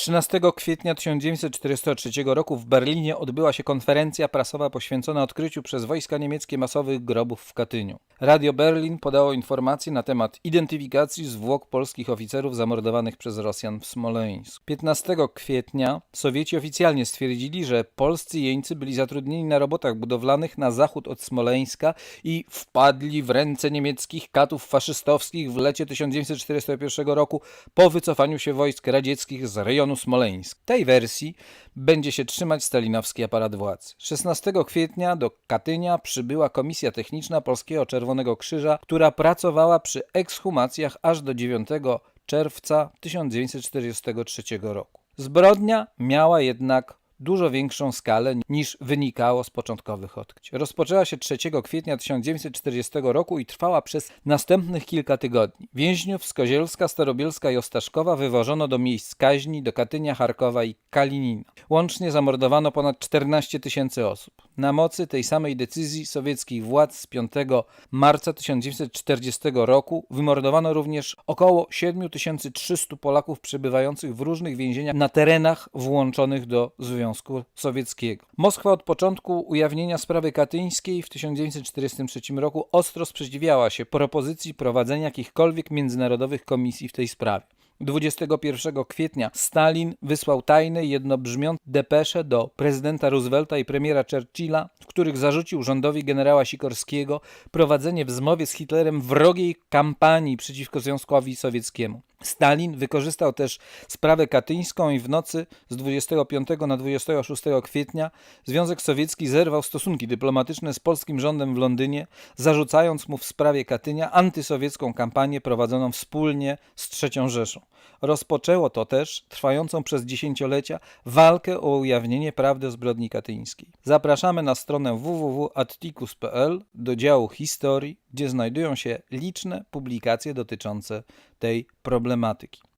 13 kwietnia 1943 roku w Berlinie odbyła się konferencja prasowa poświęcona odkryciu przez wojska niemieckie masowych grobów w Katyniu. Radio Berlin podało informacje na temat identyfikacji zwłok polskich oficerów zamordowanych przez Rosjan w Smoleńsku. 15 kwietnia Sowieci oficjalnie stwierdzili, że polscy jeńcy byli zatrudnieni na robotach budowlanych na zachód od Smoleńska i wpadli w ręce niemieckich katów faszystowskich w lecie 1941 roku po wycofaniu się wojsk radzieckich z rejonu Smoleńsk. Tej wersji będzie się trzymać stalinowski aparat władzy. 16 kwietnia do Katynia przybyła Komisja Techniczna Polskiego Czerwonego Krzyża, która pracowała przy ekshumacjach aż do 9 czerwca 1943 roku. Zbrodnia miała jednak dużo większą skalę niż wynikało z początkowych odkryć. Rozpoczęła się 3 kwietnia 1940 roku i trwała przez następnych kilka tygodni. Więźniów z Kozielska, Starobielska i Ostaszkowa wywożono do miejsc kaźni, do Katynia, Charkowa i Kalinina. Łącznie zamordowano ponad 14 tysięcy osób. Na mocy tej samej decyzji sowieckich władz z 5 marca 1940 roku wymordowano również około 7300 Polaków przebywających w różnych więzieniach na terenach włączonych do Związku Sowieckiego. Moskwa od początku ujawnienia sprawy katyńskiej w 1943 roku ostro sprzeciwiała się propozycji prowadzenia jakichkolwiek międzynarodowych komisji w tej sprawie. 21 kwietnia Stalin wysłał tajne jednobrzmiące depesze do prezydenta Roosevelta i premiera Churchilla, w których zarzucił rządowi generała Sikorskiego prowadzenie w zmowie z Hitlerem wrogiej kampanii przeciwko Związkowi Sowieckiemu. Stalin wykorzystał też sprawę katyńską i w nocy z 25 na 26 kwietnia Związek Sowiecki zerwał stosunki dyplomatyczne z polskim rządem w Londynie, zarzucając mu w sprawie Katynia antysowiecką kampanię prowadzoną wspólnie z III Rzeszą. Rozpoczęło to też trwającą przez dziesięciolecia walkę o ujawnienie prawdy zbrodni katyńskiej. Zapraszamy na stronę www.atticus.pl do działu historii, gdzie znajdują się liczne publikacje dotyczące tej problematyki.